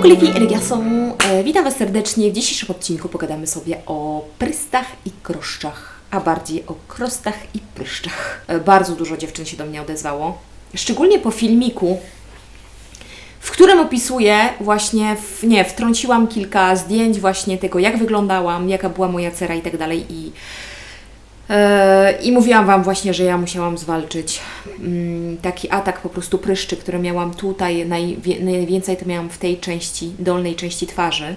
Coucou les filles et les garçons, witam Was serdecznie. W dzisiejszym odcinku pogadamy sobie o prystach i kroszczach, a bardziej o krostach i pryszczach. E, bardzo dużo dziewczyn się do mnie odezwało, szczególnie po filmiku, w którym opisuję właśnie, w, nie, wtrąciłam kilka zdjęć właśnie tego, jak wyglądałam, jaka była moja cera i tak dalej i I mówiłam Wam właśnie, że ja musiałam zwalczyć mm, taki atak po prostu pryszczy, który miałam tutaj, najwięcej to miałam w tej części, dolnej części twarzy.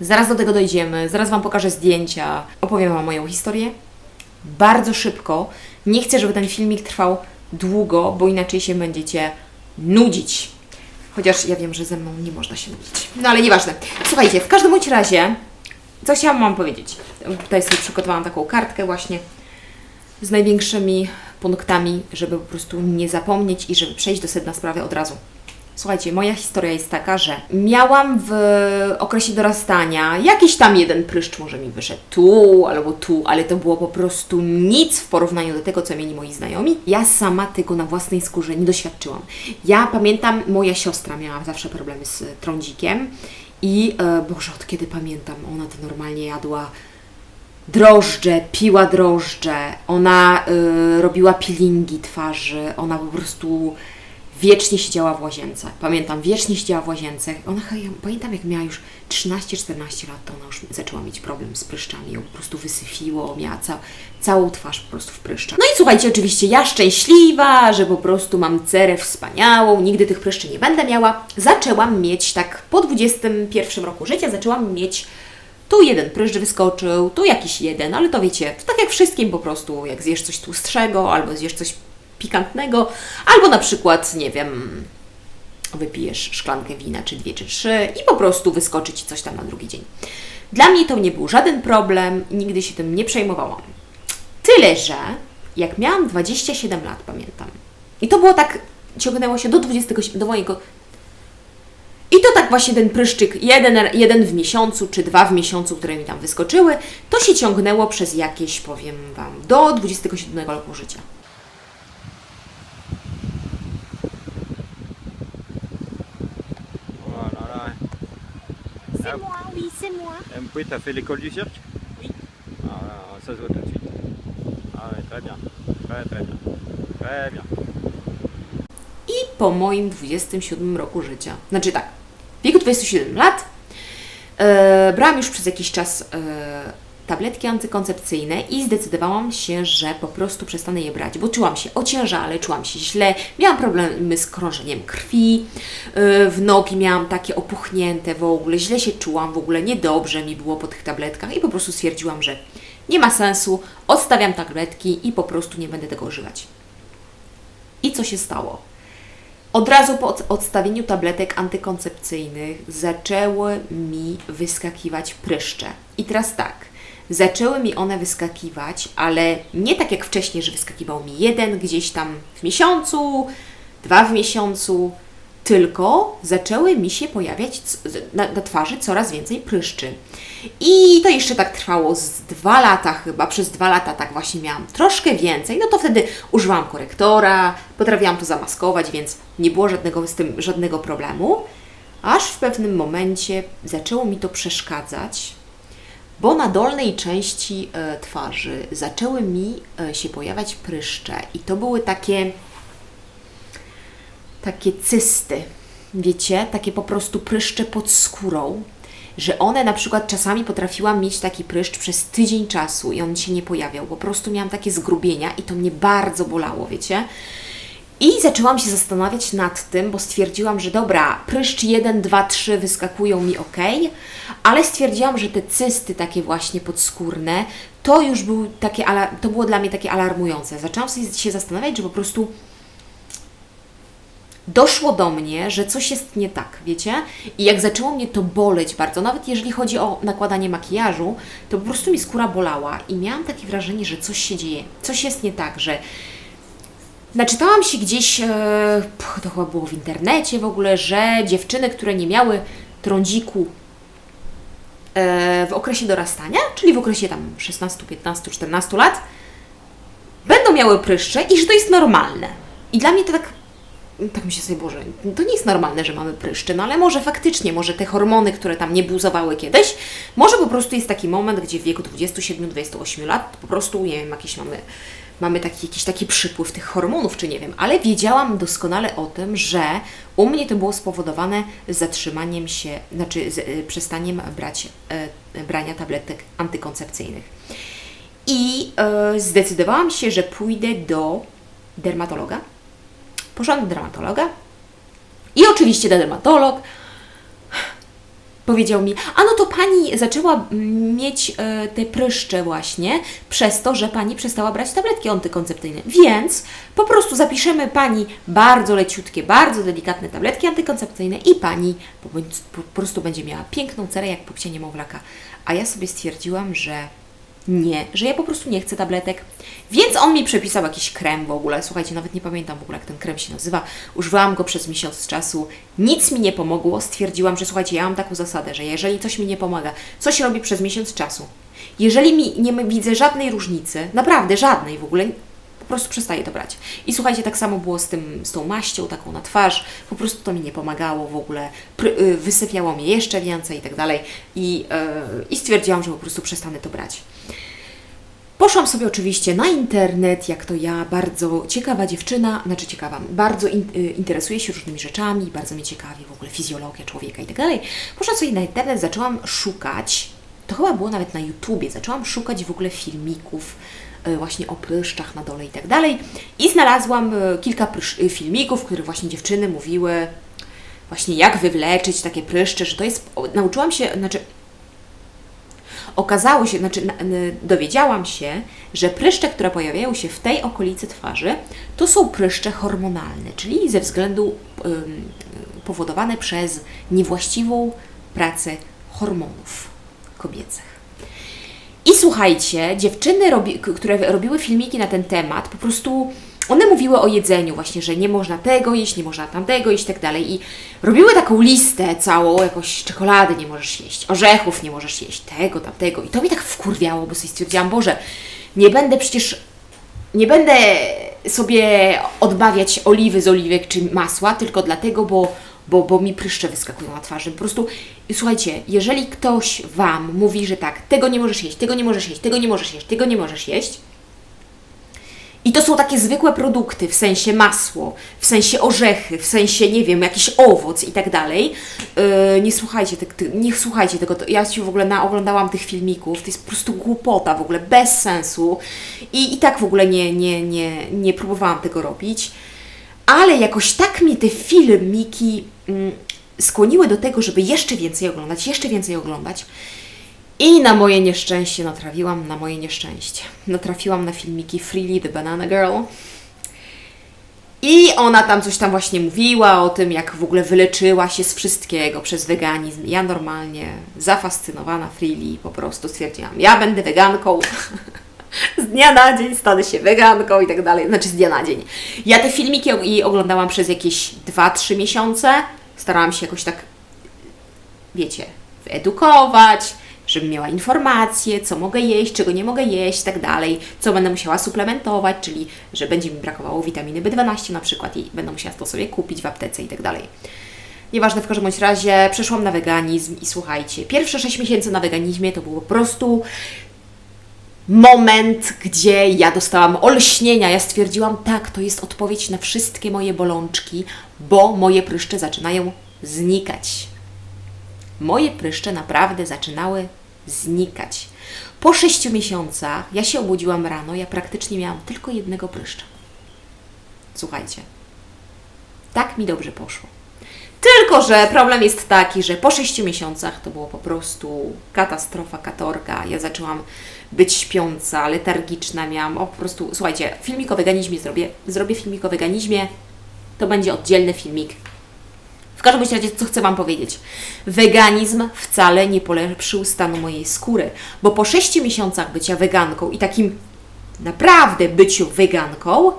Zaraz do tego dojdziemy, zaraz Wam pokażę zdjęcia, opowiem Wam moją historię. Bardzo szybko. Nie chcę, żeby ten filmik trwał długo, bo inaczej się będziecie nudzić. Chociaż ja wiem, że ze mną nie można się nudzić. No ale nieważne. Słuchajcie, w każdym bądź razie co chciałam Wam powiedzieć? Tutaj sobie przygotowałam taką kartkę właśnie z największymi punktami, żeby po prostu nie zapomnieć i żeby przejść do sedna sprawy od razu. Słuchajcie, moja historia jest taka, że miałam w okresie dorastania jakiś tam jeden pryszcz może mi wyszedł tu albo tu, ale to było po prostu nic w porównaniu do tego, co mieli moi znajomi. Ja sama tego na własnej skórze nie doświadczyłam. Ja pamiętam, moja siostra miała zawsze problemy z trądzikiem i e, Boże, od kiedy pamiętam, ona to normalnie jadła drożdże, piła drożdże, ona y, robiła peelingi twarzy, ona po prostu wiecznie siedziała w łazience. Pamiętam, wiecznie siedziała w łazience. Ona, ja pamiętam, jak miała już 13-14 lat, to ona już zaczęła mieć problem z pryszczami. Ją po prostu wysyfiło, miała ca całą twarz po prostu w pryszczach. No i słuchajcie, oczywiście ja szczęśliwa, że po prostu mam cerę wspaniałą, nigdy tych pryszczy nie będę miała. Zaczęłam mieć tak po 21 roku życia, zaczęłam mieć tu jeden pryszcz wyskoczył, tu jakiś jeden, ale to wiecie, tak jak wszystkim po prostu, jak zjesz coś tłustszego albo zjesz coś pikantnego, albo na przykład, nie wiem, wypijesz szklankę wina, czy dwie, czy trzy i po prostu wyskoczy Ci coś tam na drugi dzień. Dla mnie to nie był żaden problem, nigdy się tym nie przejmowałam. Tyle, że jak miałam 27 lat, pamiętam, i to było tak, ciągnęło się do 27, do mojego i to tak właśnie ten pryszczyk, jeden, jeden w miesiącu, czy dwa w miesiącu, które mi tam wyskoczyły, to się ciągnęło przez jakieś, powiem Wam, do 27 roku życia. C'est moi, oui, c'est moi. MP, t'as fait l'école du cirque Oui. Ah, voilà, ça se voit tout de suite. Ah ouais, très bien. Très très bien. Très bien. I po moim 27 roku życia, znaczy tak, w wieku 27 lat e, brałam już przez jakiś czas e, tabletki antykoncepcyjne i zdecydowałam się, że po prostu przestanę je brać, bo czułam się ociężale, czułam się źle, miałam problemy z krążeniem krwi, e, w nogi miałam takie opuchnięte w ogóle, źle się czułam, w ogóle niedobrze mi było po tych tabletkach i po prostu stwierdziłam, że nie ma sensu, odstawiam tabletki i po prostu nie będę tego używać. I co się stało? Od razu po odstawieniu tabletek antykoncepcyjnych zaczęły mi wyskakiwać pryszcze. I teraz tak, zaczęły mi one wyskakiwać, ale nie tak jak wcześniej, że wyskakiwał mi jeden gdzieś tam w miesiącu, dwa w miesiącu, tylko zaczęły mi się pojawiać na, na, twarzy coraz więcej pryszczy. I to jeszcze tak trwało z dwa lata chyba, przez dwa lata tak właśnie miałam troszkę więcej, no to wtedy używałam korektora, potrafiłam to zamaskować, więc nie było żadnego z tym żadnego problemu. Aż w pewnym momencie zaczęło mi to przeszkadzać, bo na dolnej części e, twarzy zaczęły mi e, się pojawiać pryszcze i to były takie takie cysty, wiecie, takie po prostu pryszcze pod skórą, że one na przykład czasami potrafiłam mieć taki pryszcz przez tydzień czasu i on się nie pojawiał. Po prostu miałam takie zgrubienia i to mnie bardzo bolało, wiecie. I zaczęłam się zastanawiać nad tym, bo stwierdziłam, że dobra, pryszcz 1, 2, 3 wyskakują mi ok, ale stwierdziłam, że te cysty takie właśnie podskórne, to już był takie, to było dla mnie takie alarmujące. Zaczęłam sobie się zastanawiać, że po prostu doszło do mnie, że coś jest nie tak, wiecie? I jak zaczęło mnie to boleć bardzo, nawet jeżeli chodzi o nakładanie makijażu, to po prostu mi skóra bolała i miałam takie wrażenie, że coś się dzieje, coś jest nie tak, że naczytałam się gdzieś, e, to chyba było w internecie w ogóle, że dziewczyny, które nie miały trądziku e, w okresie dorastania, czyli w okresie tam 16, 15, 14 lat, będą miały pryszcze i że to jest normalne. I dla mnie to tak tak myślę sobie, Boże, to nie jest normalne, że mamy pryszcze, no ale może faktycznie, może te hormony, które tam nie buzowały kiedyś, może po prostu jest taki moment, gdzie w wieku 27-28 lat po prostu, nie wiem, jakieś mamy, mamy taki, jakiś taki przypływ tych hormonów, czy nie wiem, ale wiedziałam doskonale o tym, że u mnie to było spowodowane zatrzymaniem się, znaczy z, y, przestaniem brać, y, brania tabletek antykoncepcyjnych. I e, zdecydowałam się, że pójdę do dermatologa. Poszłam do dermatologa i oczywiście ten dermatolog powiedział mi, a no to pani zaczęła mm, mieć e, te pryszcze właśnie przez to, że pani przestała brać tabletki antykoncepcyjne. Więc po prostu zapiszemy pani bardzo leciutkie, bardzo delikatne tabletki antykoncepcyjne i pani po, prostu będzie miała piękną cerę jak pupcie niemowlaka. A ja sobie stwierdziłam, że nie, że ja po prostu nie chcę tabletek. Więc on mi przepisał jakiś krem w ogóle. Słuchajcie, nawet nie pamiętam w ogóle, jak ten krem się nazywa. Używałam go przez miesiąc czasu. Nic mi nie pomogło. Stwierdziłam, że słuchajcie, ja mam taką zasadę, że jeżeli coś mi nie pomaga, coś robię przez miesiąc czasu. Jeżeli mi nie widzę żadnej różnicy, naprawdę żadnej w ogóle, po prostu przestaję to brać. I słuchajcie, tak samo było z, tym, z tą maścią taką na twarz, po prostu to mi nie pomagało w ogóle, y, wysypiało mnie jeszcze więcej i tak dalej. I, y, I stwierdziłam, że po prostu przestanę to brać. Poszłam sobie oczywiście na internet, jak to ja, bardzo ciekawa dziewczyna, znaczy ciekawa, bardzo in, y, interesuję się różnymi rzeczami, bardzo mnie ciekawi w ogóle fizjologia człowieka i tak dalej. Poszłam sobie na internet, zaczęłam szukać, to chyba było nawet na YouTubie, zaczęłam szukać w ogóle filmików właśnie o pryszczach na dole i tak dalej i znalazłam y, kilka y, filmików, w których właśnie dziewczyny mówiły właśnie jak wywleczyć takie pryszcze, że to jest, nauczyłam się, znaczy okazało się, znaczy dowiedziałam się, że pryszcze, które pojawiają się w tej okolicy twarzy, to są pryszcze hormonalne, czyli ze względu ym, powodowane przez niewłaściwą pracę hormonów kobiecych. I słuchajcie, dziewczyny, robi, które robiły filmiki na ten temat, po prostu one mówiły o jedzeniu właśnie, że nie można tego jeść, nie można tamtego jeść i tak dalej. I robiły taką listę całą, jakoś czekolady nie możesz jeść, orzechów nie możesz jeść, tego, tamtego. I to mi tak wkurwiało, bo sobie stwierdziłam, Boże, nie będę przecież, nie będę sobie odmawiać oliwy z oliwek czy masła, tylko dlatego, bo, bo, bo mi pryszcze wyskakują na twarzy. Po prostu, słuchajcie, jeżeli ktoś Wam mówi, że tak, tego nie możesz jeść, tego nie możesz jeść, tego nie możesz jeść, tego nie możesz jeść, i to są takie zwykłe produkty, w sensie masło, w sensie orzechy, w sensie, nie wiem, jakiś owoc i tak dalej. Nie słuchajcie, te, nie słuchajcie tego. Ja się w ogóle naoglądałam tych filmików. To jest po prostu głupota w ogóle, bez sensu. I, i tak w ogóle nie, nie, nie, nie próbowałam tego robić. Ale jakoś tak mnie te filmiki skłoniły do tego, żeby jeszcze więcej oglądać, jeszcze więcej oglądać. I na moje nieszczęście natrafiłam na moje nieszczęście. Natrafiłam na filmiki Freely the Banana Girl. I ona tam coś tam właśnie mówiła o tym, jak w ogóle wyleczyła się z wszystkiego przez weganizm. Ja normalnie zafascynowana Freely po prostu stwierdziłam, ja będę weganką. z dnia na dzień stanę się weganką i tak dalej. Znaczy z dnia na dzień. Ja te filmiki jej oglądałam przez jakieś 2-3 miesiące. Starałam się jakoś tak wiecie, wyedukować, żebym miała informacje, co mogę jeść, czego nie mogę jeść, i tak dalej, co będę musiała suplementować, czyli że będzie mi brakowało witaminy B12 na przykład i będę musiała to sobie kupić w aptece i tak dalej. Nieważne, w każdym razie przeszłam na weganizm i słuchajcie, pierwsze 6 miesięcy na weganizmie to było po prostu moment, gdzie ja dostałam olśnienia. Ja stwierdziłam, tak, to jest odpowiedź na wszystkie moje bolączki, bo moje pryszcze zaczynają znikać. Moje pryszcze naprawdę zaczynały znikać. Po sześciu miesiącach ja się obudziłam rano, ja praktycznie miałam tylko jednego pryszcza. Słuchajcie, tak mi dobrze poszło. Tylko, że problem jest taki, że po sześciu miesiącach to było po prostu katastrofa, katorga. Ja zaczęłam być śpiąca, letargiczna, miałam o, po prostu, słuchajcie, filmik o weganizmie zrobię, zrobię filmik o weganizmie, to będzie oddzielny filmik. W każdym razie, co chcę Wam powiedzieć? Weganizm wcale nie polepszył stanu mojej skóry, bo po sześciu miesiącach bycia weganką i takim naprawdę byciu weganką,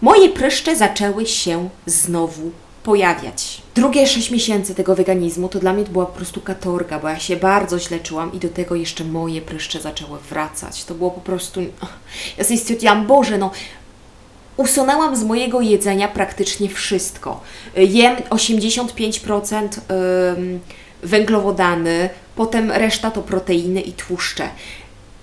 moje pryszcze zaczęły się znowu pojawiać. Drugie 6 miesięcy tego weganizmu to dla mnie to była po prostu katorga, bo ja się bardzo źle czułam i do tego jeszcze moje pryszcze zaczęły wracać. To było po prostu... Ja sobie stwierdziłam, Boże, no usunęłam z mojego jedzenia praktycznie wszystko. Jem 85% ym, węglowodany, potem reszta to proteiny i tłuszcze.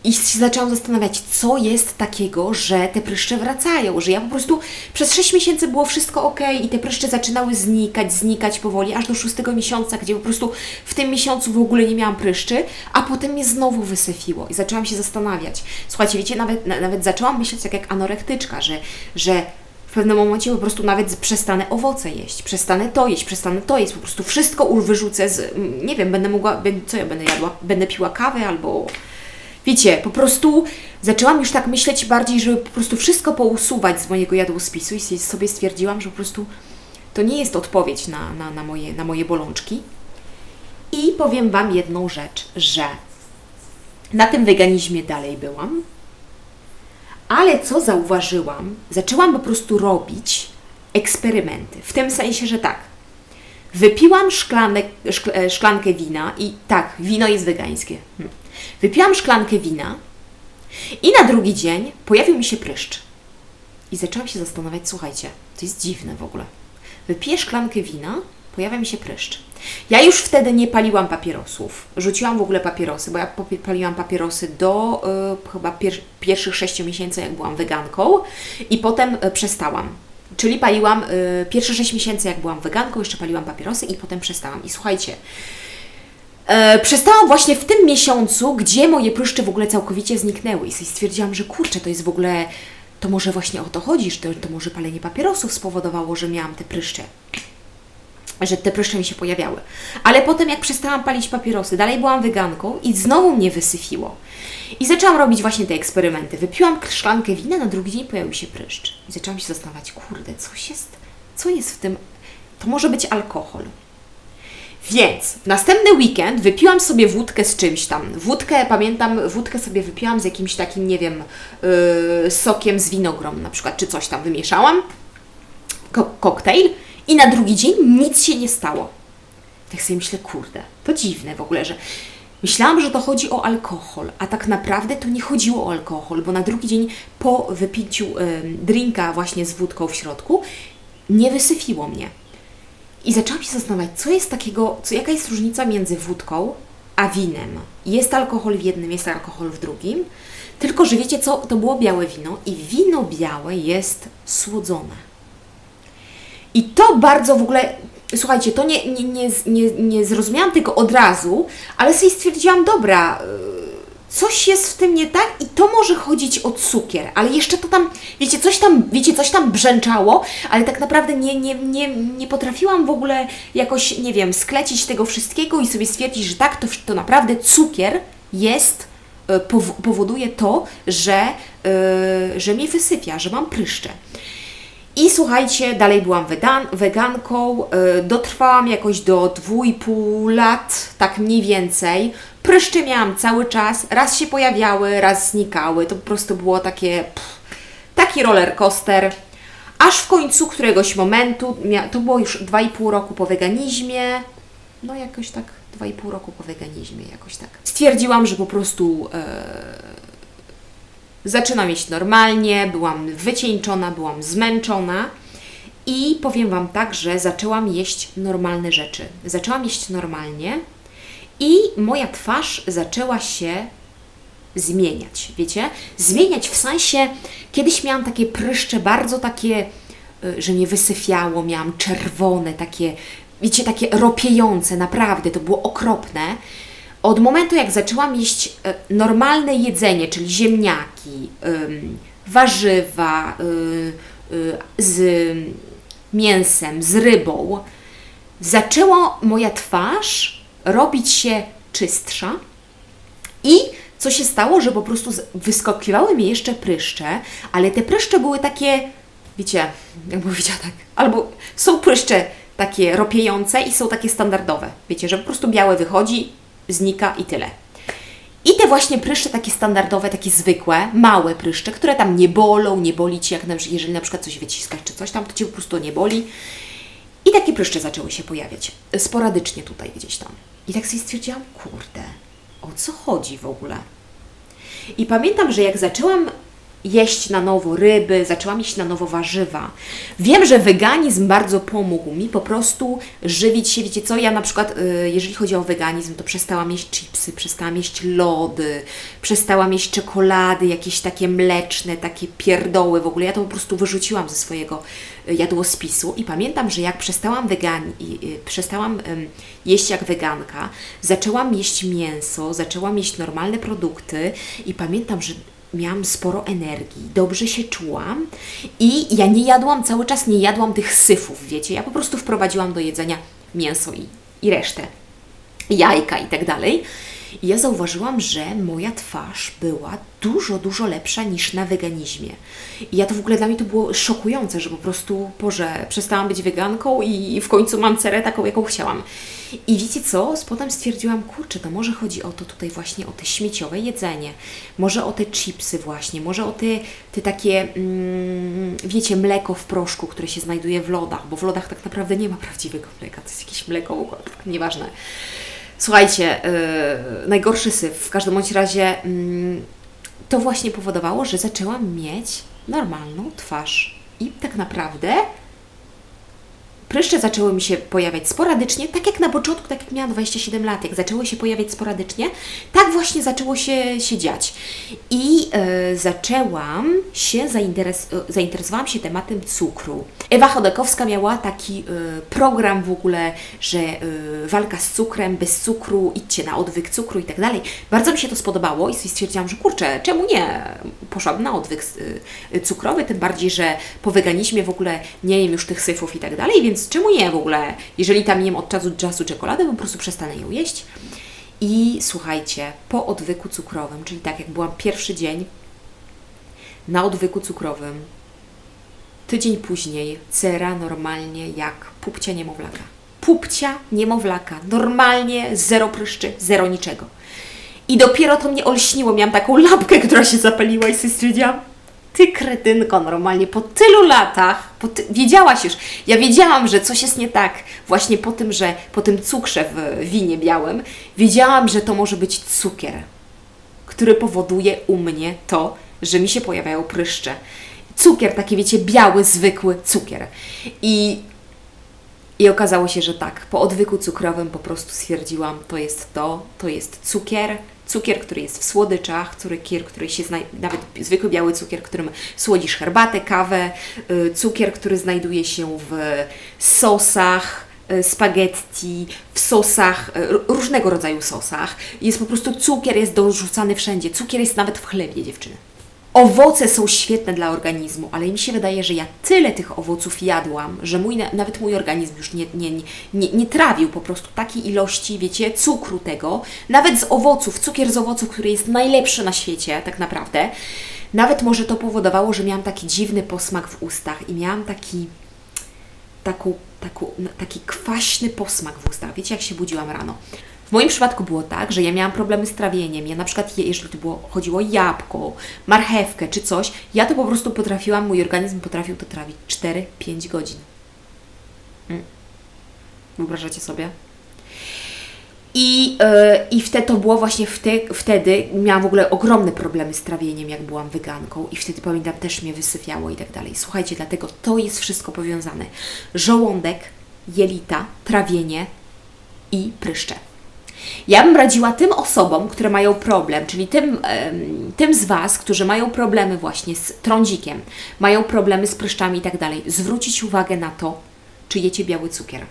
I się zaczęłam zastanawiać, co jest takiego, że te pryszcze wracają, że ja po prostu przez 6 miesięcy było wszystko ok i te pryszcze zaczynały znikać, znikać powoli, aż do 6 miesiąca, gdzie po prostu w tym miesiącu w ogóle nie miałam pryszczy, a potem mnie znowu wysyfiło i zaczęłam się zastanawiać. Słuchajcie, wiecie, nawet, na, nawet zaczęłam myśleć tak jak anorektyczka, że, że w pewnym momencie po prostu nawet przestanę owoce jeść, przestanę to jeść, przestanę to jeść, po prostu wszystko wyrzucę z, nie wiem, będę mogła, co ja będę jadła, będę piła kawę albo Wiecie, po prostu zaczęłam już tak myśleć bardziej, żeby po prostu wszystko pousuwać z mojego jadłospisu i sobie- stwierdziłam, że po prostu to nie jest odpowiedź na, na, na, moje, na moje bolączki. I powiem Wam jedną rzecz, że na tym weganizmie dalej byłam, ale co zauważyłam, zaczęłam po prostu robić eksperymenty. W tym sensie, że tak, wypiłam szkl, e, szklankę wina i tak, wino jest wegańskie. Hm. Wypiłam szklankę wina i na drugi dzień pojawił mi się pryszcz. I zaczęłam się zastanawiać, słuchajcie, to jest dziwne w ogóle. Wypiję szklankę wina, pojawia mi się pryszcz. Ja już wtedy nie paliłam papierosów. Rzuciłam w ogóle papierosy, bo ja paliłam papierosy do y, chyba pier- pierwszych sześciu miesięcy, jak byłam weganką i potem y, przestałam. Czyli paliłam y, pierwsze 6 miesięcy, jak byłam weganką, jeszcze paliłam papierosy i potem przestałam. I słuchajcie, E, przestałam właśnie w tym miesiącu, gdzie moje pryszcze w ogóle całkowicie zniknęły i stwierdziłam, że kurczę, to jest w ogóle, to może właśnie o to chodzi, że to, to może palenie papierosów spowodowało, że miałam te pryszcze, że te pryszcze mi się pojawiały. Ale potem jak przestałam palić papierosy, dalej byłam weganką i znowu mnie wysyfiło. I zaczęłam robić właśnie te eksperymenty. Wypiłam szklankę wina, na drugi dzień pojawił się pryszcz. I zaczęłam się zastanawiać, kurde, coś jest, co jest w tym, to może być alkohol. Więc następny weekend wypiłam sobie wódkę z czymś tam. Wódkę, pamiętam, wódkę sobie wypiłam z jakimś takim, nie wiem, yy, sokiem z winogron na przykład, czy coś tam wymieszałam. Ko- koktajl. I na drugi dzień nic się nie stało. Tak sobie myślę, kurde, to dziwne w ogóle, że myślałam, że to chodzi o alkohol, a tak naprawdę to nie chodziło o alkohol, bo na drugi dzień po wypiciu ym, drinka właśnie z wódką w środku nie wysyfiło mnie. I zaczęłam się zastanawiać, co jest takiego, co, jaka jest różnica między wódką a winem. Jest alkohol w jednym, jest alkohol w drugim. Tylko, że wiecie co, to było białe wino i wino białe jest słodzone. I to bardzo w ogóle, słuchajcie, to nie, nie, nie, nie, nie zrozumiałam tego od razu, ale sobie stwierdziłam, dobra, y, coś jest w tym nie tak i to może chodzić o cukier, ale jeszcze to tam, wiecie, coś tam, wiecie, coś tam brzęczało, ale tak naprawdę nie, nie, nie, nie potrafiłam w ogóle jakoś, nie wiem, sklecić tego wszystkiego i sobie stwierdzić, że tak, to, to naprawdę cukier jest, pow- powoduje to, że, y, że mnie wysypia, że mam pryszcze. I słuchajcie, dalej byłam wegan, weganką, y, dotrwałam jakoś do 2,5 lat, tak mniej więcej. Pryszcze miałam cały czas, raz się pojawiały, raz znikały. To po prostu było takie, pff, taki roller coaster. Aż w końcu któregoś momentu, to było już 2,5 roku po weganizmie, no jakoś tak 2,5 roku po weganizmie, jakoś tak. Stwierdziłam, że po prostu e, Zaczynam jeść normalnie, byłam wycieńczona, byłam zmęczona i powiem Wam tak, że zaczęłam jeść normalne rzeczy. Zaczęłam jeść normalnie i moja twarz zaczęła się zmieniać, wiecie? Zmieniać w sensie, kiedyś miałam takie pryszcze bardzo takie, y, że mnie wysyfiało, miałam czerwone, takie, wiecie, takie ropiejące, naprawdę, to było okropne. Od momentu, jak zaczęłam jeść e, normalne jedzenie, czyli ziemniaki, warzywa y, y, z mięsem, z rybą, zaczęła moja twarz robić się czystsza i co się stało, że po prostu wyskakiwały mi jeszcze pryszcze, ale te pryszcze były takie, wiecie, jak powiedziała tak, albo są pryszcze takie ropiejące i są takie standardowe. Wiecie, że po prostu białe wychodzi, znika i tyle. I te właśnie pryszcze takie standardowe, takie zwykłe, małe pryszcze, które tam nie bolą, nie boli Ci, jak na, jeżeli na przykład coś wyciskasz czy coś tam, to Cię po prostu nie boli. I takie pryszcze zaczęły się pojawiać, sporadycznie tutaj gdzieś tam. I tak sobie stwierdziłam, kurde, o co chodzi w ogóle? I pamiętam, że jak zaczęłam jeść na nowo ryby, zaczęłam jeść na nowo warzywa. Wiem, że weganizm bardzo pomógł mi po prostu żywić się, wiecie co, ja na przykład, y, jeżeli chodzi o weganizm, to przestałam jeść chipsy, przestałam jeść lody, przestałam jeść czekolady, jakieś takie mleczne, takie pierdoły w ogóle, ja to po prostu wyrzuciłam ze swojego y, jadłospisu. I pamiętam, że jak przestałam wegan, y, przestałam jeść jak weganka, zaczęłam jeść mięso, zaczęłam jeść normalne produkty. I pamiętam, że miałam sporo energii, dobrze się czułam i ja nie jadłam, cały czas nie jadłam tych syfów, wiecie, ja po prostu wprowadziłam do jedzenia mięso i, i resztę, jajka i tak dalej. I ja zauważyłam, że moja twarz była dużo, dużo lepsza niż na weganizmie. I ja to w ogóle dla mnie to było szokujące, że po prostu, Boże, przestałam być weganką i w końcu mam cerę taką, jaką chciałam. I wiecie co? Potem stwierdziłam, kurczę, to może chodzi o to tutaj właśnie, o te śmieciowe jedzenie, może o te chipsy właśnie, może o te, te takie, mm, wiecie, mleko w proszku, które się znajduje w lodach, bo w lodach tak naprawdę nie ma prawdziwego mleka, to jest jakieś mleko, nieważne. Słuchajcie, yy, najgorszy syf. W każdym bądź razie yy, to właśnie powodowało, że zaczęłam mieć normalną twarz. I tak naprawdę pryszcze zaczęły mi się pojawiać sporadycznie, tak jak na początku, tak jak miałam 27 lat, jak zaczęły się pojawiać sporadycznie, tak właśnie zaczęło się, się dziać. I e, zaczęłam się, zainteres e, zainteresowałam się tematem cukru. Ewa Chodakowska miała taki e, program w ogóle, że e, walka z cukrem, bez cukru, idźcie na odwyk cukru i tak dalej. Bardzo mi się to spodobało i stwierdziłam, że kurczę, czemu nie? Poszłam na odwyk e, cukrowy, tym bardziej, że po weganizmie w ogóle nie jem już tych syfów i tak dalej, więc czemu nie w ogóle? Jeżeli tam jem od czasu do czasu czekoladę, po prostu przestanę ją jeść. I słuchajcie, po odwyku cukrowym, czyli tak jak byłam pierwszy dzień na odwyku cukrowym, tydzień później cera normalnie jak pupcia niemowlaka. Pupcia niemowlaka. Normalnie zero pryszczy, zero niczego. I dopiero to mnie olśniło. Miałam taką lampkę, która się zapaliła i sobie stwierdziłam, ty kretynko, normalnie po tylu latach, po ty... wiedziałaś już, ja wiedziałam, że coś jest nie tak właśnie po tym, że po tym cukrze w winie białym, wiedziałam, że to może być cukier, który powoduje u mnie to, że mi się pojawiają pryszcze. Cukier, taki wiecie, biały, zwykły cukier. I i okazało się, że tak, po odwyku cukrowym po prostu stwierdziłam, to jest to, to jest cukier, cukier, który jest w słodyczach, cukier, który się nawet zwykły biały cukier, którym słodzisz herbatę, kawę, y, cukier, który znajduje się w sosach, y, spaghetti, w sosach, y, różnego rodzaju sosach. Jest po prostu cukier, jest dorzucany wszędzie. Cukier jest nawet w chlebie, dziewczyny. Owoce są świetne dla organizmu, ale mi się wydaje, że ja tyle tych owoców jadłam, że mój, nawet mój organizm już nie, nie, nie, nie trawił po prostu takiej ilości, wiecie, cukru tego, nawet z owoców, cukier z owoców, który jest najlepszy na świecie tak naprawdę. Nawet może to powodowało, że miałam taki dziwny posmak w ustach i miałam taki, taką, taką, taki kwaśny posmak w ustach. Wiecie, jak się budziłam rano. W moim przypadku było tak, że ja miałam problemy z trawieniem. Ja na przykład, je- jeżeli to było, chodziło o jabłko, marchewkę czy coś, ja to po prostu potrafiłam, mój organizm potrafił to trawić 4-5 godzin. Mm. Wyobrażacie sobie? I, yy, I wtedy to było właśnie wte, wtedy, miałam w ogóle ogromne problemy z trawieniem, jak byłam weganką, i wtedy pamiętam, też mnie wysypiało i tak dalej. Słuchajcie, dlatego to jest wszystko powiązane. Żołądek, jelita, trawienie i pryszcze. Ja bym radziła tym osobom, które mają problem, czyli tym, tym z Was, którzy mają problemy właśnie z trądzikiem, mają problemy z pryszczami i tak dalej, zwrócić uwagę na to, czy jecie biały cukier.